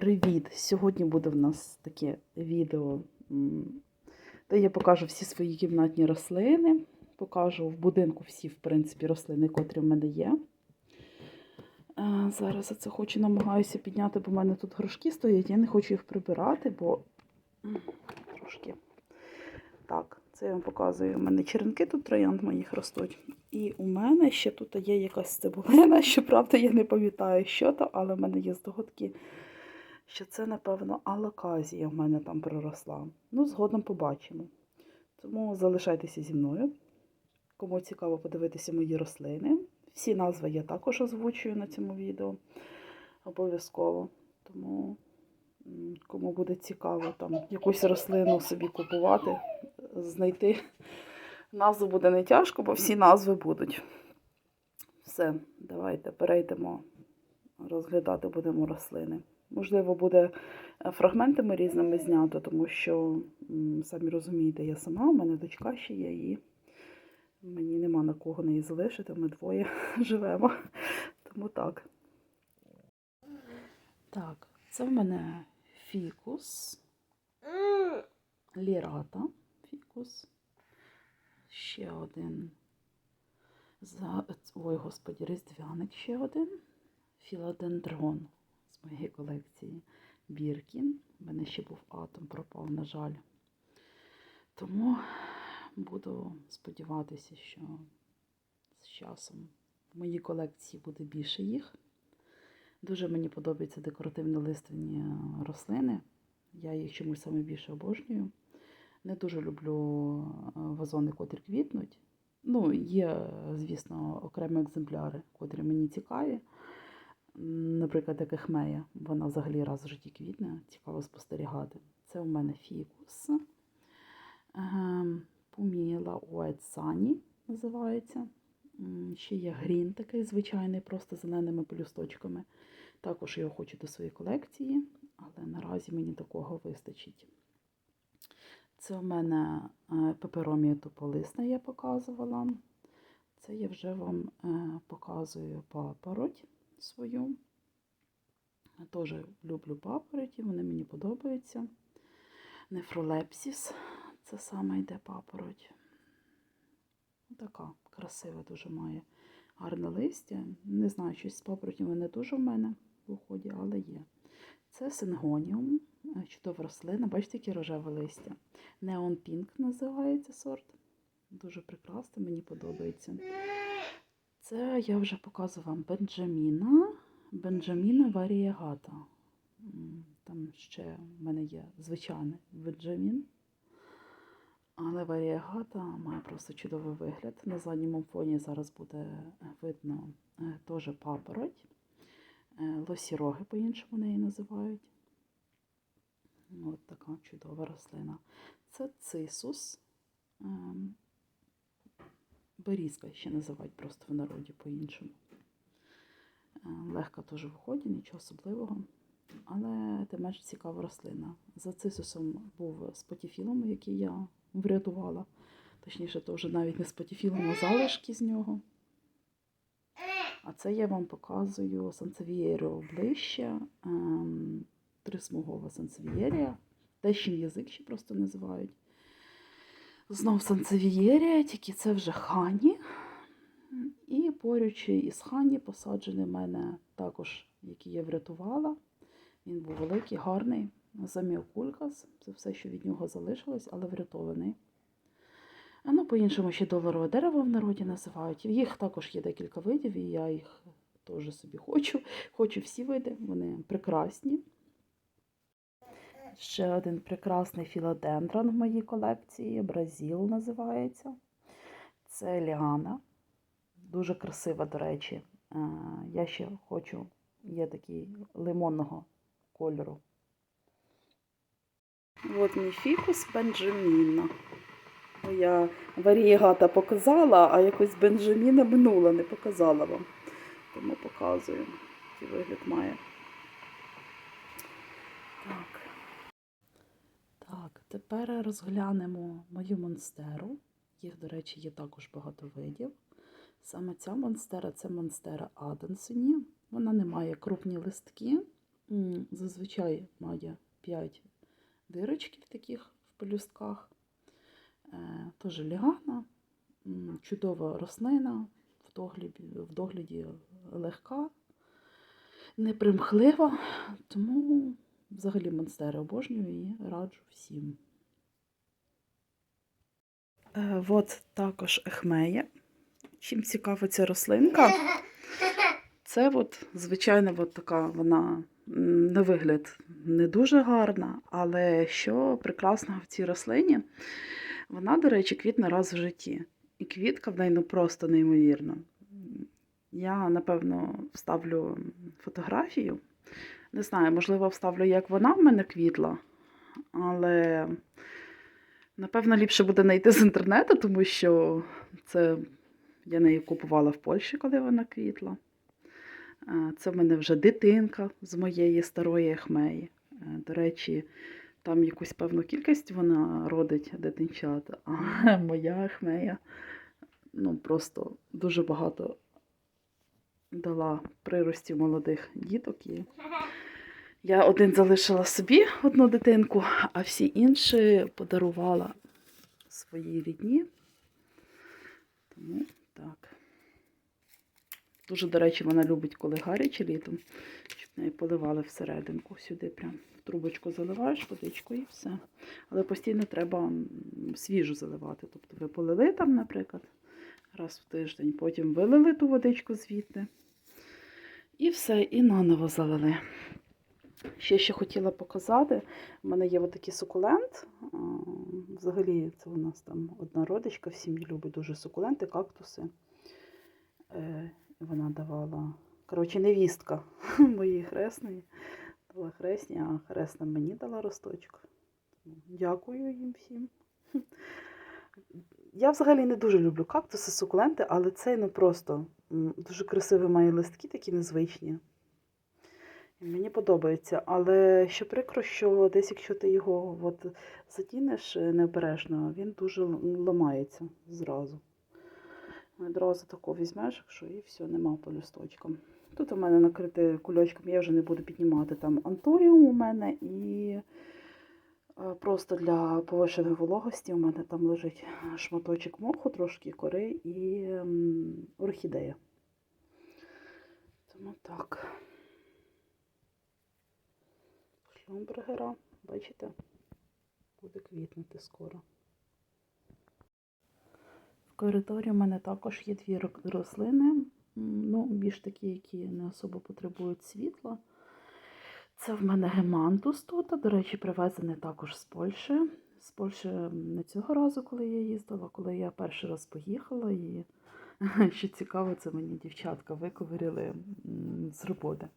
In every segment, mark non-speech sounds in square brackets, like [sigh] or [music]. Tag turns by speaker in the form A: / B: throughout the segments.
A: Привіт! Сьогодні буде в нас таке відео, де я покажу всі свої кімнатні рослини. Покажу в будинку всі, в принципі, рослини, котрі в мене є. Зараз я це хочу намагаюся підняти, бо в мене тут грушки стоять. Я не хочу їх прибирати, бо трошки. Так, це я вам показую. У мене черенки тут троянд моїх ростуть. І у мене ще тут є якась цибулина. [laughs] Щоправда, я не пам'ятаю, що то, але в мене є здогадки, що це, напевно, алаказія в мене там проросла. Ну, згодом побачимо. Тому залишайтеся зі мною. Кому цікаво подивитися мої рослини. Всі назви я також озвучую на цьому відео. Обов'язково. Тому, кому буде цікаво там якусь рослину собі купувати, знайти назву буде не тяжко, бо всі назви будуть. Все, давайте перейдемо, розглядати будемо рослини. Можливо, буде е, фрагментами різними знято, тому що, самі розумієте, я сама, у мене дочка ще є, і мені нема на кого неї залишити, ми двоє [laughs] живемо. Тому так. Так, це в мене фікус, лірата фікус. Ще один. За... Ой, господі, різдвяник ще один. Філодендрон моєї колекції Біркін. У мене ще був атом, пропав, на жаль. Тому буду сподіватися, що з часом в моїй колекції буде більше їх. Дуже мені подобаються декоративно-лиственні рослини. Я їх чомусь саме більше обожнюю. Не дуже люблю е, вазони, котрі квітнуть. Ну, є, звісно, окремі екземпляри, котрі мені цікаві. Наприклад, як ехмея, вона взагалі раз в житті квітне, цікаво спостерігати. Це у мене фікус. Ем, Пуміла Sunny називається. Ще є грін такий звичайний, просто зеленими пелюсточками. Також його хочу до своєї колекції, але наразі мені такого вистачить. Це у мене е, пеперомія туполисна я показувала. Це я вже вам е, показую папороть свою. Теж люблю папороті, вони мені подобаються. Нефролепсіс, це саме йде папороть. Така красива дуже має гарне листя. Не знаю, щось з папоротями не дуже в мене в уході, але є. Це сингоніум, е, чудова рослина. Бачите, яке рожеве листя. Neon Pink називається сорт. Дуже прекрасний, мені подобається. Це я вже показувала вам Бенджаміна. Бенджаміна варієгата. Там ще в мене є звичайний Бенджамін. Але варієгата має просто чудовий вигляд. На задньому фоні зараз буде е, видно е, теж папороть. Е, Лосіроги по-іншому неї називають. От така чудова рослина. Це цисус. Берізка ще називають просто в народі по-іншому. Е, Легка теж в ході, нічого особливого. Але тим менш цікава рослина. За цисусом був спотіфілом, який я врятувала. Точніше, то вже навіть не спотіфілом, а залишки з нього. А це я вам показую сансевієрію ближче. Ем, трисмугова сансевієрія. Тещин язик ще просто називають. Знов сансевієрія, тільки це вже хані. І поруч із хані посаджений в мене також, який я врятувала. Він був великий, гарний. Заміокулькас. Це все, що від нього залишилось, але врятований. А ну, по-іншому ще доларове дерево в народі називають. Їх також є декілька видів, і я їх теж собі хочу. Хочу всі види, вони прекрасні. Ще один прекрасний філодендрон в моїй колекції. Бразіл називається. Це ліана. Дуже красива, до речі. Е, Я ще хочу, є такий лимонного кольору. От мій фікус Бенджаміна. Я варієгата показала, а якось Бенджаміна минула, не показала вам. Тому показую, який вигляд має. Так. Так, тепер розглянемо мою монстеру. Їх, до речі, є також багато видів. Саме ця монстера це монстера Аденсені. Вона не має крупні листки, Зазвичай має 5 дирочків таких в пелюстках. Е, Теж лігана, чудова рослина, в догляді, в догляді легка, непримхлива, тому взагалі монстери обожнюю і раджу всім. Е, от також ехмея. Чим цікава ця рослинка? Це от, звичайно, от така вона на вигляд не дуже гарна, але що прекрасного в цій рослині, вона, до речі, квітне раз в житті. І квітка в неї ну, просто неймовірна. Я, напевно, вставлю фотографію. Не знаю, можливо, вставлю, як вона в мене квітла, але напевно ліпше буде знайти з інтернету, тому що це я неї купувала в Польщі, коли вона квітла. Це в мене вже дитинка з моєї старої хмеї. Е, До речі, там якусь певну кількість вона родить дитинчат, а [laughs] моя хмея ну, просто дуже багато дала приростів молодих діток. І я один залишила собі одну дитинку, а всі інші подарувала своїй рідні. Тому так. Дуже, до речі, вона любить, коли гаряче літом, щоб неї поливали всерединку. Сюди прям в трубочку заливаєш водичкою і все. Але постійно треба свіжу заливати. Тобто ви полили там, наприклад, раз в тиждень, потім вилили ту водичку звідти. І все, і наново залили. Ще ще хотіла показати. У мене є отакий сукулент. Взагалі, це у нас там одна родичка в сім'ї любить дуже сукуленти, кактуси. Е, Вона давала. Коротше, невістка [laughs] моєї хресної. Дала хресні, а хресна мені дала росточок. Дякую їм всім. [laughs] Я взагалі не дуже люблю кактуси, сукуленти, але цей ну просто дуже красивий має листки, такі незвичні. Мені подобається, але що прикро, що десь якщо ти його от затінеш е, необережно, він дуже ламається зразу. Одразу таку візьмеш, якщо і все, нема по листочкам. Тут у мене накрите кульочком, я вже не буду піднімати там анторіум у мене і е, просто для повищеної вологості у мене там лежить шматочок моху, трошки кори і орхідея. Тому так. Шлюмбергера, бачите, буде квітнути скоро. В коридорі у мене також є дві рослини, ну, більш такі, які не особо потребують світла. Це в мене гемантус тут, до речі, привезений також з Польщі. З Польщі не цього разу, коли я їздила, коли я перший раз поїхала. І [laughs] що цікаво, це мені дівчатка виковирили з роботи.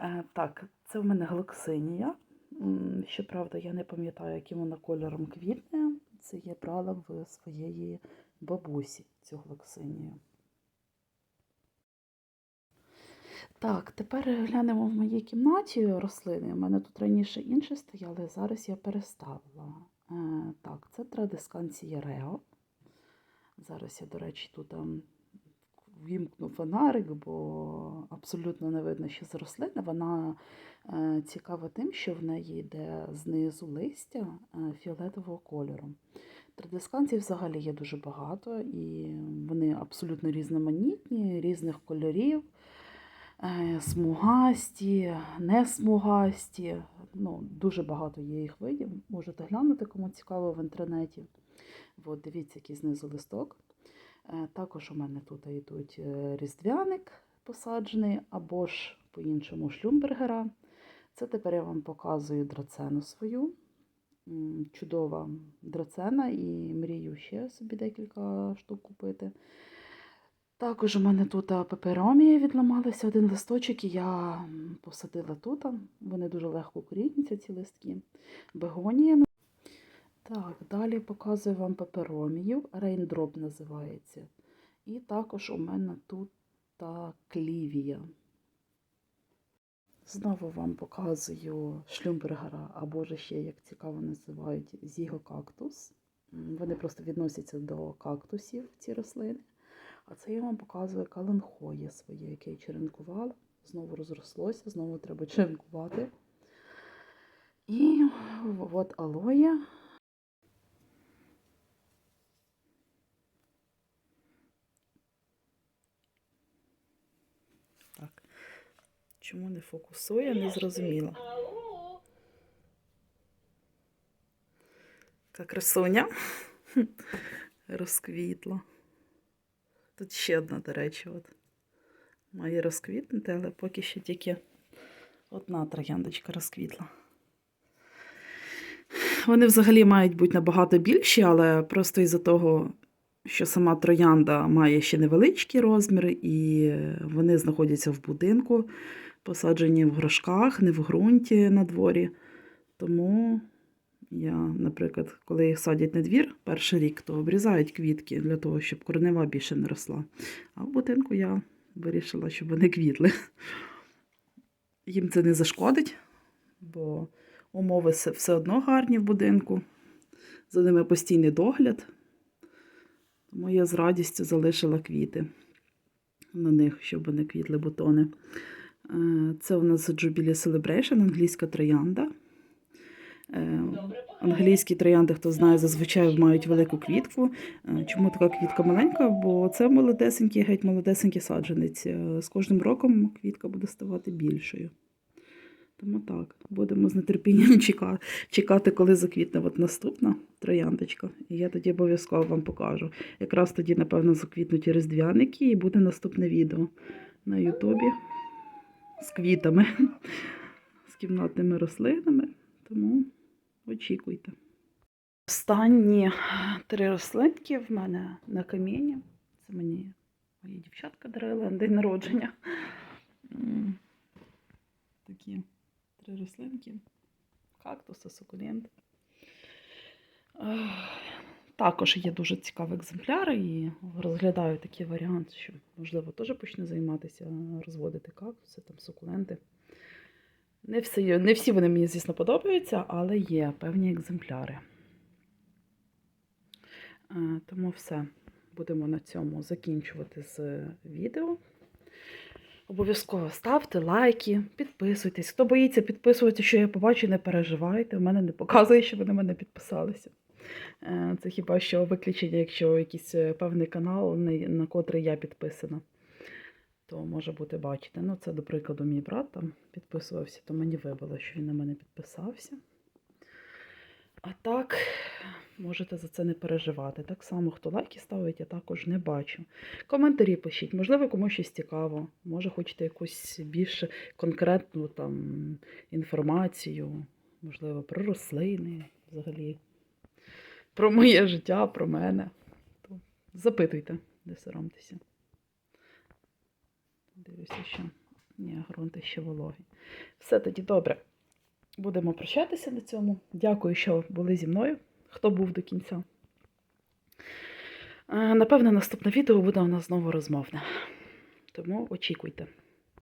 A: Е, Так, це в мене глоксинія. М, Щоправда, я не пам'ятаю, яким вона кольором квітне. Це я брала в своєї бабусі цю глоксинію. Так, тепер глянемо в моїй кімнаті рослини. У мене тут раніше інші стояли, зараз я переставила. Е, так, це традисканція Рео. Зараз я, до речі, тут ем, вімкну фонарик, бо абсолютно не видно, що з рослини. Вона е, цікава тим, що в неї йде знизу листя е, фіолетового кольору. Традисканцій взагалі є дуже багато, і вони абсолютно різноманітні, різних кольорів, е, смугасті, не смугасті. Ну, дуже багато є їх видів. Можете глянути, кому цікаво в інтернеті. От, дивіться, який знизу листок. Е, Також у мене тут йдуть е, різдвяник посаджений, або ж по-іншому шлюмбергера. Це тепер я вам показую драцену свою. Чудова драцена і мрію ще собі декілька штук купити. Також у мене тут а, пеперомія відламалася один листочок, і я посадила тут. Вони дуже легко корінняться, ці листки. Бегонія. Так, далі показую вам пеперомію. Рейндроп називається. І також у мене тут та клівія. Знову вам показую шлюмбергера, або ж ще, як цікаво називають, зігокактус. Вони просто відносяться до кактусів, ці рослини. А це я вам показую каленхоє своє, яке я черенкувала знову розрослося, знову треба черенкувати. І от алоє. Чому не фокусує, не зрозуміла. Яка красуня [laughs] розквітла. Тут ще одна, до речі, от. має розквітнути, але поки що тільки одна трояндочка розквітла. Вони взагалі мають бути набагато більші, але просто із-за того, що сама троянда має ще невеличкі розміри, і вони знаходяться в будинку, посаджені в горшках, не в ґрунті на дворі. Тому я, наприклад, коли їх садять на двір перший рік, то обрізають квітки для того, щоб коренева більше не росла. А в будинку я вирішила, щоб вони квітли. Їм це не зашкодить, бо умови все одно гарні в будинку. За ними постійний догляд. Тому я з радістю залишила квіти на них, щоб вони квітли бутони. Е, Це у нас Jubilee Celebration, англійська троянда. Е, Англійські троянди, хто знає, зазвичай мають велику квітку. Е, Чому така квітка маленька? Бо це молодесенький, геть молодесенький саджанець. З кожним роком квітка буде ставати більшою. Тому так, будемо з нетерпінням [laughs] чекати, коли заквітне от наступна трояндочка. І я тоді обов'язково вам покажу. Якраз тоді, напевно, заквітнуть різдвяники, і буде наступне відео на Ютубі з квітами, [laughs] з кімнатними рослинами. Тому очікуйте. Останні три рослинки в мене на каміні. Це мені мої дівчатка дарили на день народження. Такі три рослинки. Кактуси, сукулент. Також є дуже цікаві екземпляри і розглядаю такий варіант, що, можливо, теж почну займатися, розводити кактуси, там, сукуленти. Не всі, не всі вони мені, звісно, подобаються, але є певні екземпляри. Е, Тому все. Будемо на цьому закінчувати з відео. Обов'язково ставте лайки, підписуйтесь. Хто боїться підписувати, що я побачу, не переживайте. У мене не показує, що ви на мене підписалися. Е, Це хіба що виключення, якщо якийсь е, певний канал, на- котрий я підписана, то може бути бачите. Ну, це, до прикладу, мій брат там підписувався, то мені вибило, що він на мене підписався. А так, можете за це не переживати. Так само, хто лайки ставить, я також не бачу. Коментарі пишіть, можливо, комусь щось цікаво, може, хочете якусь більш конкретну там інформацію, можливо, про рослини, взагалі, про моє життя, про мене. То запитуйте, не соромтеся. Дивлюся, що ні, ґрунти ще вологі. Все тоді добре. Будемо прощатися на цьому. Дякую, що були зі мною, хто був до кінця. Е, Напевно, наступне відео буде у нас знову розмовне. Тому очікуйте.